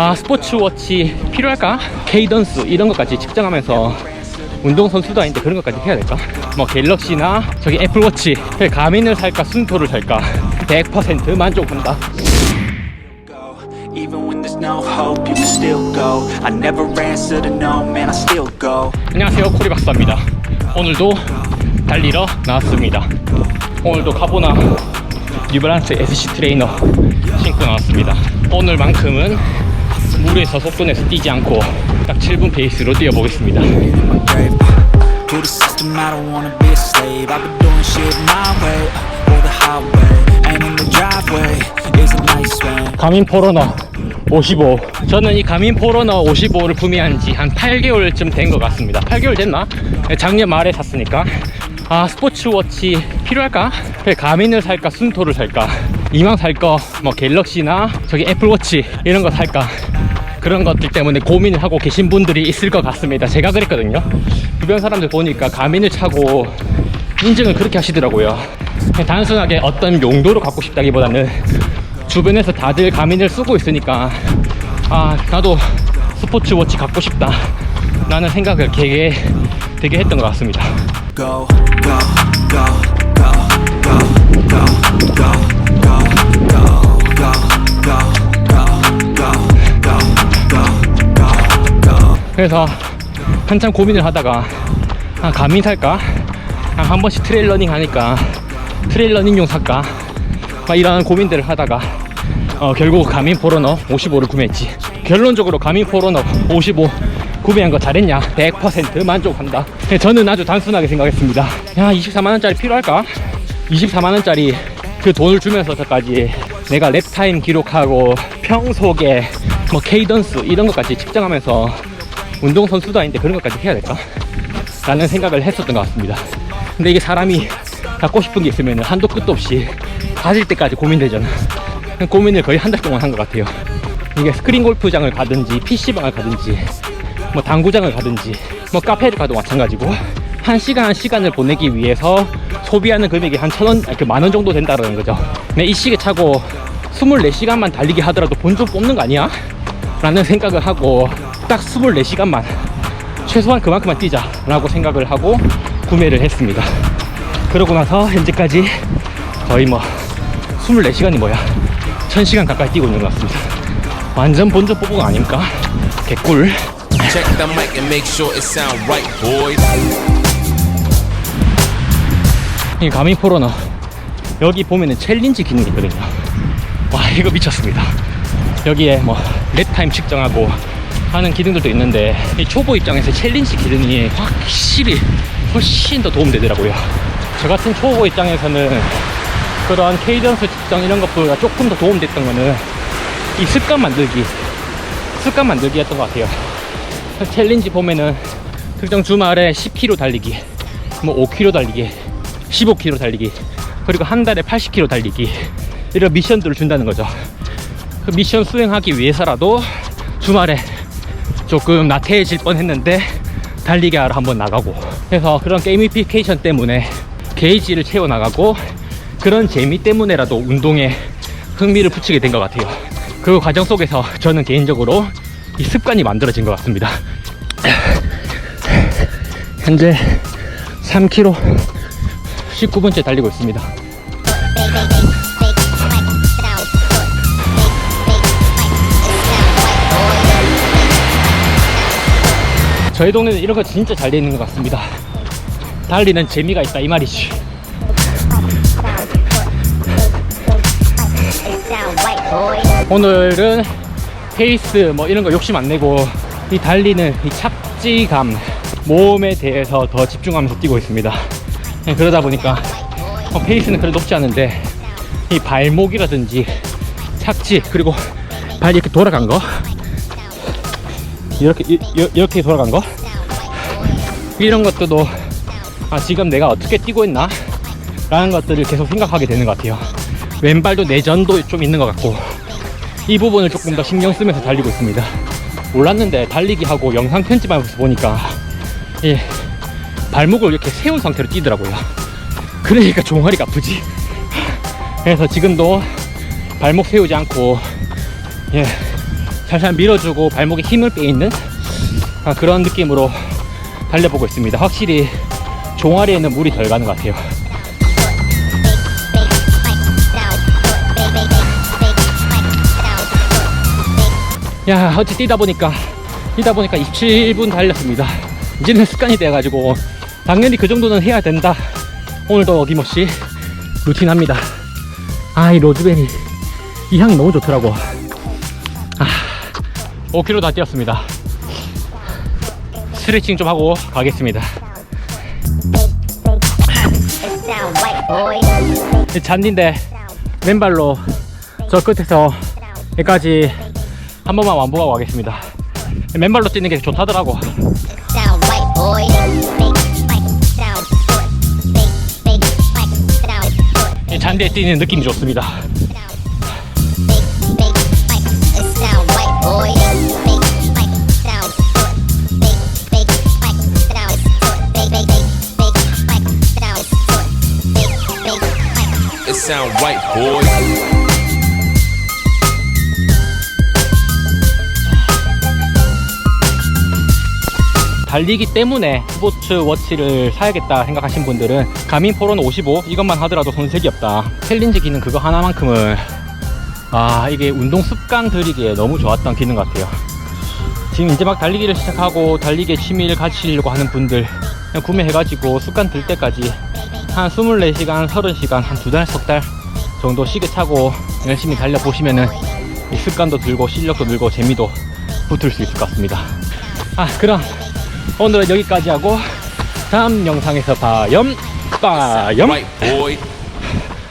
아 스포츠워치 필요할까? 케이던스 이런 것까지 측정하면서 운동선수도 아닌데 그런 것까지 해야 될까? 뭐 갤럭시나 저기 애플워치 가민을 살까 순토를 살까 100% 만족한다. 안녕하세요 코리 박사입니다 오늘도 달리러 나왔습니다 오늘도 카보나 뉴발란스 SC 트레이너 신고 나왔습니다 오늘만큼은 물에서 속도 내서 뛰지 않고 딱 7분 페이스로 뛰어보겠습니다. 가민 포러너 55 저는 이 가민 포러너 55를 구매한 지 한 8개월쯤 된 것 같습니다. 8개월 됐나? 네, 작년 말에 샀으니까. 아 스포츠워치 필요할까? 그래, 가민을 살까? 순토를 살까? 이왕 살거 뭐 갤럭시나 저기 애플워치 이런 거 살까 그런 것들 때문에 고민을 하고 계신 분들이 있을 것 같습니다 제가 그랬거든요 주변 사람들 보니까 가민을 차고 인증을 그렇게 하시더라고요 단순하게 어떤 용도로 갖고 싶다기보다는 주변에서 다들 가민을 쓰고 있으니까 아 나도 스포츠 워치 갖고 싶다 라는 생각을 되게 되게 했던 것 같습니다 go, go, go, go, 그래서 한참 고민을 하다가 아, 가민 살까? 아, 한 번씩 트레일 러닝 하니까 트레일 러닝용 살까? 막 이런 고민들을 하다가 어, 결국 가민 포러너 55를 구매했지 결론적으로 가민 포러너 55 구매한 거 잘했냐? 100% 만족한다 네, 저는 아주 단순하게 생각했습니다 야 24만원짜리 필요할까? 24만원짜리 그 돈을 주면서까지 내가 랩타임 기록하고 평속에 뭐 케이던스 이런 것까지 측정하면서 운동선수도 아닌데 그런 것까지 해야 될까? 라는 생각을 했었던 것 같습니다. 근데 이게 사람이 갖고 싶은 게 있으면 한도 끝도 없이 가질 때까지 고민되잖아. 고민을 거의 한 달 동안 한 것 같아요. 이게 스크린 골프장을 가든지 PC방을 가든지 뭐 당구장을 가든지 뭐 카페를 가도 마찬가지고 한 시간 한 시간을 보내기 위해서 소비하는 금액이 한 천 원, 그만원 정도 된다는 거죠. 근데 이 시계 차고 24시간만 달리기 하더라도 본전 뽑는 거 아니야? 라는 생각을 하고 딱 24시간만 최소한 그만큼만 뛰자라고 생각을 하고 구매를 했습니다. 그러고 나서 현재까지 거의 뭐 24시간이 뭐야 1000시간 가까이 뛰고 있는 것 같습니다. 완전 뽑은 거 아닙니까? 개꿀. 이 가미 포로너 여기 보면은 챌린지 기능이 있거든요. 와 이거 미쳤습니다. 여기에 뭐 랩타임 측정하고 하는 기능들도 있는데 이 초보 입장에서 챌린지 기능이 확실히 훨씬 더 도움되더라고요. 저 같은 초보 입장에서는 그런 케이던스 측정 이런 것보다 조금 더 도움됐던 거는 이 습관 만들기 습관 만들기였던 것 같아요. 챌린지 보면은 특정 주말에 10km 달리기, 뭐 5km 달리기, 15km 달리기, 그리고 한 달에 80km 달리기 이런 미션들을 준다는 거죠. 그 미션 수행하기 위해서라도 주말에 조금 나태해질 뻔했는데 달리기 하러 한번 나가고 그래서 그런 게이미피케이션 때문에 게이지를 채워 나가고 그런 재미 때문에라도 운동에 흥미를 붙이게 된 것 같아요. 그 과정 속에서 저는 개인적으로 이 습관이 만들어진 것 같습니다. 현재 3km 19분째 달리고 있습니다. 저희 동네는 이런 거 진짜 잘 돼 있는 것 같습니다. 달리는 재미가 있다 이 말이지. 오늘은 페이스 뭐 이런 거 욕심 안 내고 이 달리는 이 착지감 몸에 대해서 더 집중하면서 뛰고 있습니다. 네, 그러다 보니까 어, 페이스는 그래도 높지 않은데 이 발목이라든지 착지 그리고 발 이렇게 돌아간 거 이렇게 이, 이- 이렇게 돌아간 거? 이런 것들도 아 지금 내가 어떻게 뛰고 있나? 라는 것들을 계속 생각하게 되는 것 같아요. 왼발도 내전도 좀 있는 것 같고 이 부분을 조금 더 신경 쓰면서 달리고 있습니다. 몰랐는데 달리기 하고 영상 편집하면서 보니까 이 발목을 이렇게 세운 상태로 뛰더라고요. 그러니까 종아리가 아프지. 그래서 지금도 발목 세우지 않고 예 살살 밀어주고 발목에 힘을 빼있는 아, 그런 느낌으로 달려보고 있습니다. 확실히 종아리에는 물이 덜 가는 것 같아요. 야, 어찌 뛰다 보니까, 뛰다 보니까 27분 달렸습니다. 이제는 습관이 돼가지고, 당연히 그 정도는 해야 된다. 오늘도 어김없이 루틴 합니다. 아, 이 로즈베리. 이 향이 너무 좋더라고. 아, 5km 다 뛰었습니다. 스트레칭 좀 하고 가겠습니다. 이 잔디인데 맨발로 저 끝에서 여기까지 한 번만 완복하고 가겠습니다. 맨발로 뛰는 게 좋다더라고. 잔디에 뛰는 느낌이 좋습니다. Sound right, boy. 달리기 때문에 스포츠 워치를 사야겠다 생각하신 분들은 가민 포론 55 이것만 하더라도 손색이 없다. 챌린지 기능 그거 하나만큼은 아 이게 운동 습관 들이기에 너무 좋았던 기능 같아요. 지금 이제 막 달리기를 시작하고 달리기에 취미를 가지려고 하는 분들 그냥 구매해가지고 습관 들 때까지 한 24시간, 30시간, 한 두 달, 석 달 정도 시계 차고 열심히 달려보시면은 이 습관도 들고 실력도 늘고 재미도 붙을 수 있을 것 같습니다. 아, 그럼 오늘은 여기까지 하고 다음 영상에서 봐요. 빠염.